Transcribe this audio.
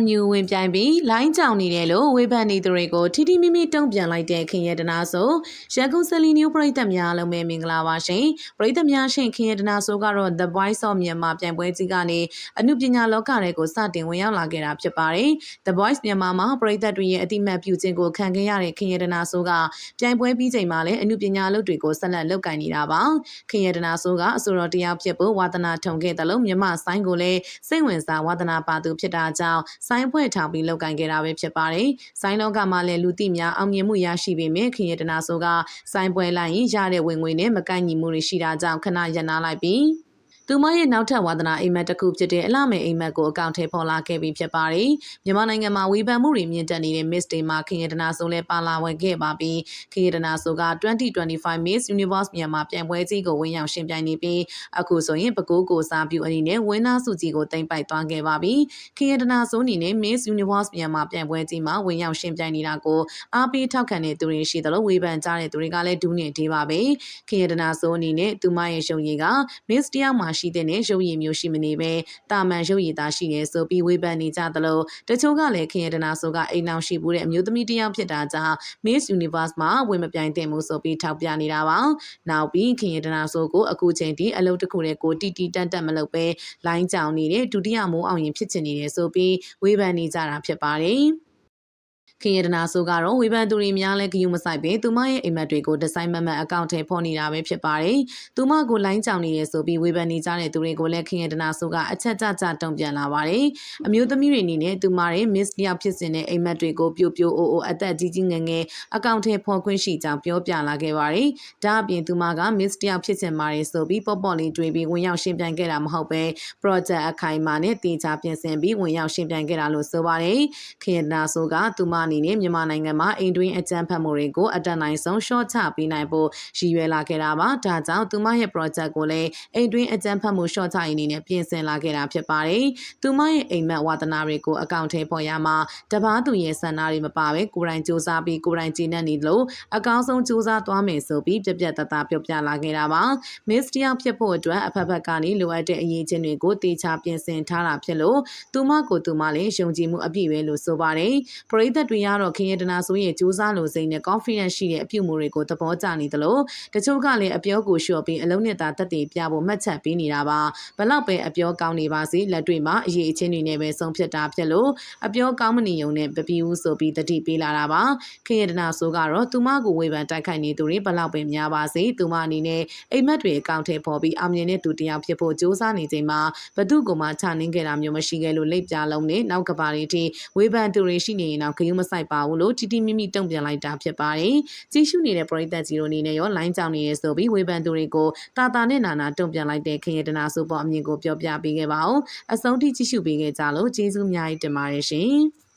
MU ဝင်ပြိုင်ပြီးလိုင်းကြောင်နေတယ်လို့ဝေဖန်နေသူတွေကိုထီထီမိမိတုံ့ပြန်လိုက်တဲ့ခင်ရတနာဆိုရန်ကုန်စလီနျူပရိသတ်များလုံးပဲမင်္ဂလာပါရှင်ပရိသတ်များရှင်ခင်ရတနာဆိုကတော့ The Voice of Myanmar ပြိုင်ပွဲကြီးကနေအမှုပညာလောကတွေကိုစတင်ဝင်ရောက်လာခဲ့တာဖြစ်ပါတယ် The Voice Myanmar မှာပရိသတ်တွေရဲ့အတိမတ်ပြုခြင်းကိုခံခဲ့ရတဲ့ခင်ရတနာဆိုကပြိုင်ပွဲပြီးချိန်မှာလည်းအမှုပညာလုပ်တွေကိုဆက်လက်လုပ်ကိုင်နေတာပါခင်ရတနာဆိုကအဆိုတော်တရားဖြစ်ဖို့ဝါသနာထုံခဲ့တယ်လို့မြမဆိုင်ကိုလည်းစိတ်ဝင်စားဝါသနာပါသူဖြစ်တာကြောင့်ဆိုင်းဖွဲ့ထောင်ပြီးလုပ်ကင်ခဲ့တာပဲဖြစ်ပါတယ်။ဆိုင်းလောကမှာလည်းလူသိများအောင်မြင်မှုရရှိပေမဲ့ခင်ရတနာဆိုကဆိုင်းပွဲလိုက်ရင်ရတဲ့ဝင်ငွေနဲ့မကိုက်ညီမှုတွေရှိတာကြောင့်ခဏရပ်နားလိုက်ပြီး သူမရဲ့နောက်ထပ်ဝါသနာအိမ်မက်တစ်ခုဖြစ်တဲ့အလှမဲ့အိမ်မက်ကိုအကောင့်ထဲပေါ်လာခဲ့ပြီးဖြစ်ပါတယ်။မြန်မာနိုင်ငံမှာဝေဖန်မှုတွေမြင့်တက်နေတဲ့ Miss Day မှာခင်ရတနာဆိုလဲပါလာဝင်ခဲ့ပါပြီးခင်ရတနာဆိုက2025 Miss Universe မြန်မာပြိုင်ပွဲကြီးကိုဝင်ရောက်ရှင်ပြိုင်နေပြီးအခုဆိုရင်ပကိုးကိုစားပြုအနေနဲ့ဝင်းနာစုကြီးကိုတင်ပိုက်သွားခဲ့ပါပြီ။ခင်ရတနာဆိုအနေနဲ့ Miss Universe မြန်မာပြိုင်ပွဲကြီးမှာဝင်ရောက်ရှင်ပြိုင်နေတာကိုအားပေးထောက်ခံတဲ့သူတွေရှိသလိုဝေဖန်ကြတဲ့သူတွေကလည်းဒူးနေသေးပါပဲ။ခင်ရတနာဆိုအနေနဲ့သူမရဲ့ရှုံရည်က Miss တယောက်မှာရှိတဲ့နဲ့ရုပ်ရည်မျိုးရှိမနေပဲတာမန်ရုပ်ရည်သားရှိနေဆိုပြီးဝေဖန်နေကြသလိုတချို့ကလည်းခင်ရတနာဆိုကအိမ်အောင်ရှိမှုတဲ့အမျိုးသမီးတစ်ယောက်ဖြစ်တာကြောင့် Miss Universe မှာဝင်မပြိုင်သင့်မှုဆိုပြီးထောက်ပြနေတာပါ။နောက်ပြီးခင်ရတနာဆိုကိုအခုချိန်ထိအလုပ်တစ်ခုနဲ့ကိုတီတီတန်တက်မလုပ်ပဲလိုင်းကြောင်နေတဲ့ဒုတိယမိုးအောင်ရင်ဖြစ်ချင်နေတယ်ဆိုပြီးဝေဖန်နေကြတာဖြစ်ပါတယ်။ ခင်ရတနာဆိုကတော့ဝေဖန်သူတွေများလဲဂယုမဆိုင်ပဲသူမရဲ့အိမ်မက်တွေကိုဒီဇိုင်းမမတ်အကောင့်ထဲဖော်နေတာပဲဖြစ်ပါတယ်။သူမကိုလိုင်းကြောင်နေရဆိုပြီးဝေဖန်နေကြတဲ့သူတွေကိုလည်းခင်ရတနာဆိုကအချက်ကြကြတုံ့ပြန်လာပါတယ်။အမျိုးသမီးတွေအနေနဲ့သူမရဲ့ miss တယောက်ဖြစ်စဉ်တဲ့အိမ်မက်တွေကိုပြိုပြိုအိုအိုအသက်ကြီးကြီးငယ်ငယ်အကောင့်ထဲဖော်ခွင့်ရှိကြောင်းပြောပြလာခဲ့ပါတယ်။ဒါအပြင်သူမက miss တယောက်ဖြစ်စဉ်ပါတယ်ဆိုပြီးပေါ့ပေါ့လေးတွေးပြီးဝင်ရောက်ရှင်းပြခဲ့တာမဟုတ်ပဲ project အခိုင်အမာနဲ့တင်ချပြင်ဆင်ပြီးဝင်ရောက်ရှင်းပြခဲ့တာလို့ဆိုပါတယ်။ခင်ရတနာဆိုကသူမအနေနဲ့မြန်မာနိုင်ငံမှာအိမ်တွင်းအကြမ်းဖက်မှုတွေကိုအတက်နိုင်ဆုံးရှော့ချပေးနိုင်ဖို့ရည်ရွယ်လာခဲ့တာပါဒါကြောင့်သူမရဲ့ project ကိုလည်းအိမ်တွင်းအကြမ်းဖက်မှုရှော့ချရေးအနေနဲ့ပြင်ဆင်လာခဲ့တာဖြစ်ပါတယ်သူမရဲ့အိမ်မက်ဝါသနာတွေကိုအကောင့်ထဲပေါ်ရမှာတပားသူရဲ့ဆန္ဒတွေမပါပဲကိုယ်တိုင်စူးစမ်းပြီးကိုယ်တိုင်ကြည်နပ်နေလို့အကောင်းဆုံးစူးစမ်းသွားမယ်ဆိုပြီးပြပြတသားပြောပြလာခဲ့တာပါ Miss တယောက်ဖြစ်ဖို့အတွက်အဖက်ဖက်ကနေလိုအပ်တဲ့အရေးချင်းတွေကိုတေချာပြင်ဆင်ထားတာဖြစ်လို့သူမကိုသူမလည်းယုံကြည်မှုအပြည့်ပဲလို့ဆိုပါတယ်ပရိသတ်တွေကတော့ခင်ရတနာဆိုရင်စူးစမ်းလို့စိတ်နဲ့ confidence ရှိတဲ့အပြုမှုတွေကိုသဘောကျနေသလိုတချို့ကလည်းအပြောကိုလျှော့ပြီးအလုံးနဲ့သာတက်တည်ပြဖို့မှတ်ချက်ပေးနေတာပါဘလောက်ပဲအပြောကောင်းနေပါစေလက်တွေမှာအရေးအချင်းတွေနဲ့ပဲဆုံးဖြတ်တာဖြစ်လို့အပြောကောင်းမနေုံနဲ့ပပီးဦးဆိုပြီးတတိပေးလာတာပါခင်ရတနာဆိုကတော့သူမကိုဝေဖန်တိုက်ခိုက်နေသူတွေဘလောက်ပဲများပါစေသူမအနေနဲ့အိမ်မက်တွေအကောင့်ထဲပေါ်ပြီးအောင်မြင်တဲ့သူတယောက်ဖြစ်ဖို့စူးစမ်းနေချိန်မှာဘသူကမှချနှင်းခဲ့တာမျိုးမရှိခဲ့လို့လက်ပြလုံးနဲ့နောက်ကပါတွေထိဝေဖန်သူတွေရှိနေရင်တော့ဂယုမဆိုင်ပါဘူးလို့တီတီမိမိတုံ့ပြန်လိုက်တာဖြစ်ပါတယ်။ကြီးစုနေတဲ့ပရိသတ်ကြီးတို့အနေနဲ့ရောလိုင်းကြောင်နေရဆိုပြီးဝေဖန်သူတွေကိုတာတာနဲ့နာနာတုံ့ပြန်လိုက်တဲ့ခင်ရတနာစုပေါ်အမြင်ကိုပြောပြပေးခဲ့ပါဦး။အဆုံးထိကြည့်ရှုပေးခဲ့ကြလို့ကျေးဇူးအများကြီးတင်ပါတယ်ရှင်။